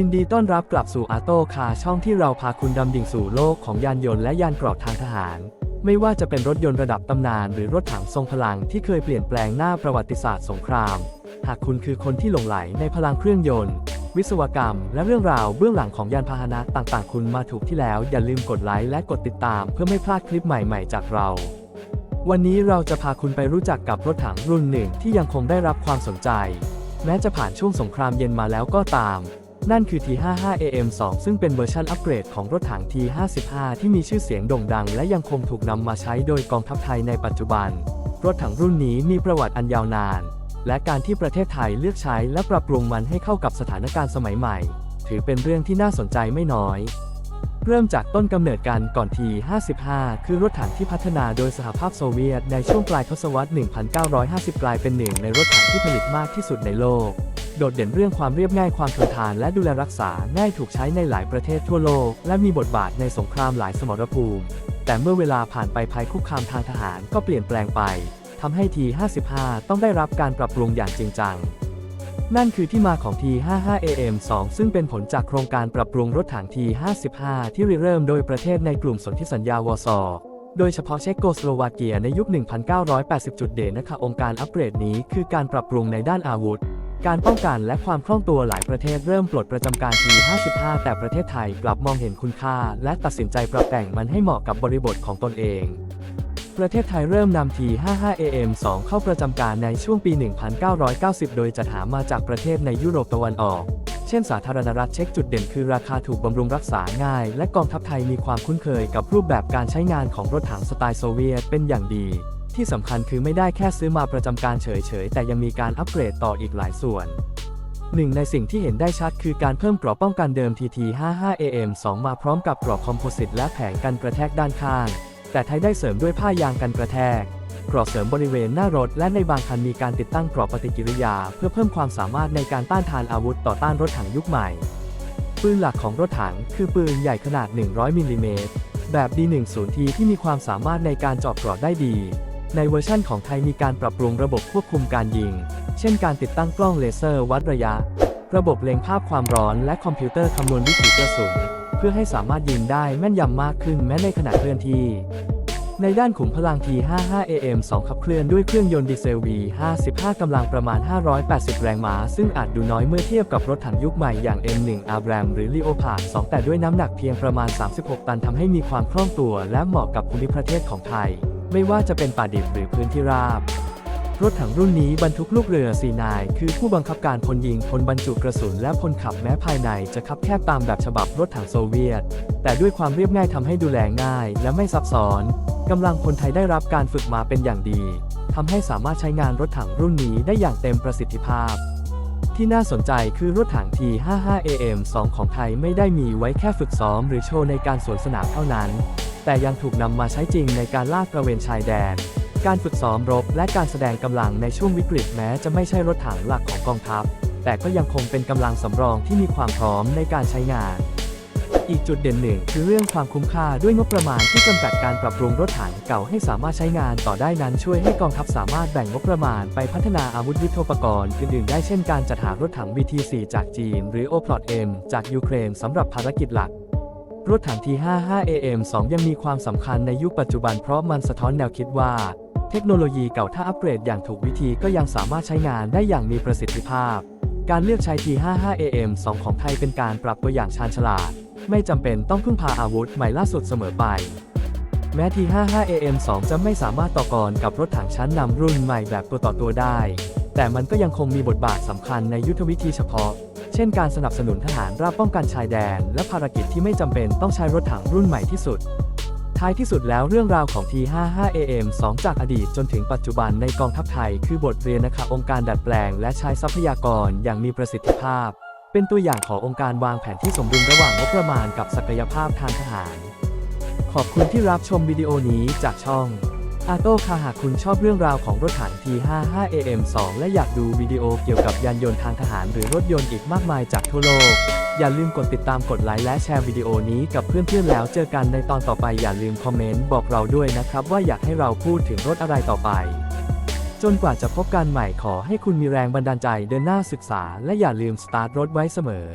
ยินดีต้อนรับกลับสู่อาโต้คาช่องที่เราพาคุณดำดิ่งสู่โลกของยานยนต์และยานเกรอกทางทหาร ไม่ว่าจะเป็นรถยนต์ระดับตำนาน หรือรถถังทรงพลังที่เคยเปลี่ยนแปลงหน้าประวัติศาสตร์สงคราม หากคุณคือคนที่หลงไหลในพลังเครื่องยนต์ วิศวกรรม และเรื่องราวเบื้องหลังของยานพาหนะต่างๆ คุณมาถูกที่แล้ว อย่าลืมกดไลค์และกดติดตาม เพื่อไม่พลาดคลิปใหม่ ๆ จากเราวันนี้เราจะพาคุณไปรู้จักกับรถถังรุ่นหนึ่งที่ยังคงได้รับความสนใจ แม้จะผ่านช่วงสงครามเย็นมาแล้วก็ตาม นั่นคือ T55AM2 ซึ่งเป็นเวอร์ชันอัปเกรดของรถถัง T55 ที่มีชื่อเสียงโด่งดัง และยังคงถูกนำมาใช้โดยกองทัพไทยในปัจจุบัน รถถังรุ่นนี้มีประวัติอันยาวนาน และการที่ประเทศไทยเลือกใช้และปรับปรุงมันให้เข้ากับสถานการณ์สมัยใหม่ ถือเป็นเรื่องที่น่าสนใจไม่น้อย เริ่มจากต้นกำเนิดกันก่อนที55 คือรถถังที่พัฒนาโดยสหภาพโซเวียตในช่วงปลายทศวรรษ 1950 กลายเป็นหนึ่งในรถถังที่ผลิตมากที่สุดในโลก โดดเด่นเรื่องความเรียบง่ายความทนทานและดูแลรักษาง่ายถูกใช้ในหลายประเทศทั่วโลก และมีบทบาทในสงครามหลายสมรภูมิ แต่เมื่อเวลาผ่านไปภัยคุกคามทางทหารก็เปลี่ยนแปลงไปทำให้ที 55 ต้องได้รับการปรับปรุงอย่างจริงจัง นั่นคือที่มาของ T55AM2 ซึ่งเป็นผลจากโครงการปรับปรุงรถถัง T55 ที่ริเริ่มโดยประเทศในกลุ่มสนธิสัญญาวอร์ซอโดยเฉพาะเช็กโกสโลวาเกียในยุค 1980 จุดเด่นนะคะองค์การอัปเกรดนี้คือการปรับปรุงในด้านอาวุธ การป้องกันและความคล่องตัวหลายประเทศเริ่มปลดประจำการ T55 แต่ประเทศไทยกลับมองเห็นคุณค่า และตัดสินใจปรับแต่งมันให้เหมาะกับบริบทของตนเอง ประเทศไทยเริ่มนำ T55AM2 เข้าประจำการในช่วงปี 1990 โดยจัดหามาจากประเทศในยุโรปตะวันออก เช่นสาธารณรัฐเช็กจุดเด่นคือราคาถูกบำรุงรักษาง่าย และกองทัพไทยมีความคุ้นเคยกับรูปแบบการใช้งานของรถถังสไตล์โซเวียตเป็นอย่างดี ที่สำคัญคือไม่ได้แค่ซื้อมาประจำการเฉยๆ แต่ยังมีการอัปเกรดต่ออีกหลายส่วนหนึ่งในสิ่งที่เห็นได้ชัดคือการเพิ่มกรอบป้องกันเดิม TT55AM2 มาพร้อมกับกรอบคอมโพสิตและแผงกันกระแทกด้านข้าง แต่ไทยได้เสริมด้วยผ้ายางกันกระแทกกรอบเสริมบริเวณหน้ารถ และในบางคันมีการติดตั้งกรอบปฏิกิริยา เพื่อเพิ่มความสามารถในการต้านทานอาวุธต่อต้านรถถังยุคใหม่ ปืนหลักของรถถังคือปืนใหญ่ขนาด 100มิลลิเมตรแบบ D10T ที่มีความสามารถในการเจาะกรอบได้ดี ในเวอร์ชั่นของไทยมีการปรับปรุงระบบควบคุมการยิง เช่นการติดตั้งกล้องเลเซอร์วัดระยะ ระบบเล็งภาพความร้อนและคอมพิวเตอร์คำนวณวิถีกระสุนเพื่อให้สามารถยิงได้แม่นยำมากขึ้นแม้ในขณะเคลื่อนที่ ในด้านขุมพลัง T55AM2 ขับเคลื่อนด้วยเครื่องยนต์ดีเซล V55 กำลังประมาณ 580 แรงม้า ซึ่งอาจดูน้อยเมื่อเทียบกับรถถังยุคใหม่อย่าง M1 Abram หรือ Leopard 2 แต่ด้วยน้ำหนักเพียงประมาณ 36 ตันทำให้มีความคล่องตัวและเหมาะกับภูมิประเทศของไทย ไม่ว่าจะเป็นป่าดิบหรือพื้นที่ราบ รถถังรุ่นนี้บรรทุกลูกเรือซีนาย คือผู้บังคับการพลยิงพลบรรจุกระสุนและพลขับแม้ภายในจะคับแคบตามแบบฉบับรถถังโซเวียต แต่ด้วยความเรียบง่ายทำให้ดูแลง่าย และไม่ซับซ้อนกำลังพลไทยได้รับการฝึกมาเป็นอย่างดีทำให้สามารถใช้งานรถถังรุ่นนี้ได้อย่างเต็มประสิทธิภาพ ที่น่าสนใจคือรถถัง T55AM2 ของไทยไม่ได้มีไว้แค่ฝึกซ้อมหรือโชว์ในการสวนสนามเท่านั้น แต่ยังถูกนำมาใช้จริงในการลาดตระเวนชายแดน การฝึกซ้อมรบและการแสดงกำลังในช่วงวิกฤตแม้จะไม่ใช่รถถังหลักของกองทัพ แต่ก็ยังคงเป็นกำลังสำรองที่มีความพร้อมในการใช้งาน อีกจุดเด่นหนึ่งคือเรื่องความคุ้มค่าด้วยงบประมาณที่จำกัดการปรับปรุงรถถังเก่าให้สามารถใช้งานต่อได้นั้นช่วยให้กองทัพสามารถแบ่งงบประมาณไปพัฒนาอาวุธยุทโธปกรณ์อื่นๆได้เช่นการจัดหารถถัง BT4 จากจีน หรือ Oplot M จากยูเครนสำหรับภารกิจหลัก รถถัง T55AM2 ยังมีความสำคัญในยุคปัจจุบันเพราะมันสะท้อนแนวคิดว่า เทคโนโลยีเก่าถ้าอัปเกรดอย่างถูกวิธีก็ยังสามารถใช้งานได้อย่างมีประสิทธิภาพ การเลือกใช้ T55AM2 ของไทยเป็นการปรับตัวอย่างชาญฉลาด ไม่จำเป็นต้องพึ่งพาอาวุธใหม่ล่าสุดเสมอไป แม้ T55AM2 จะไม่สามารถต่อกรกับรถถังชั้นนำรุ่นใหม่แบบตัวต่อตัวได้ แต่มันก็ยังคงมีบทบาทสำคัญในยุทธวิธีเฉพาะ ช่นการสนับสนุนทหารราบป้องกันชายแดน และภารกิจที่ไม่จำเป็นต้องใช้รถถังรุ่นใหม่ที่สุด ท้ายที่สุดแล้วเรื่องราวของ T55AM2 จากอดีตจนถึงปัจจุบันในกองทัพไทย คือบทเรียนนะคะองค์การดัดแปลง และใช้ทรัพยากรอย่างมีประสิทธิภาพ เป็นตัวอย่างขององค์การวางแผนที่สมดุลระหว่างงบประมาณกับศักยภาพทางทหาร ขอบคุณที่รับชมวิดีโอนี้จากช่อง อาโต้ค่ะหากคุณชอบเรื่องราวของรถถัง T55AM2 และอยากดูวิดีโอเกี่ยวกับยานยนต์ทางทหารหรือรถยนต์อีกมากมายจากทั่วโลก อย่าลืมกดติดตามกดไลค์และแชร์วิดีโอนี้กับเพื่อนๆแล้วเจอกันในตอนต่อไปอย่าลืมคอมเมนต์บอกเราด้วยนะครับ ว่าอยากให้เราพูดถึงรถอะไรต่อไป จนกว่าจะพบกันใหม่ขอให้คุณมีแรงบันดาลใจเดินหน้าศึกษา และอย่าลืมสตาร์ทรถไว้เสมอ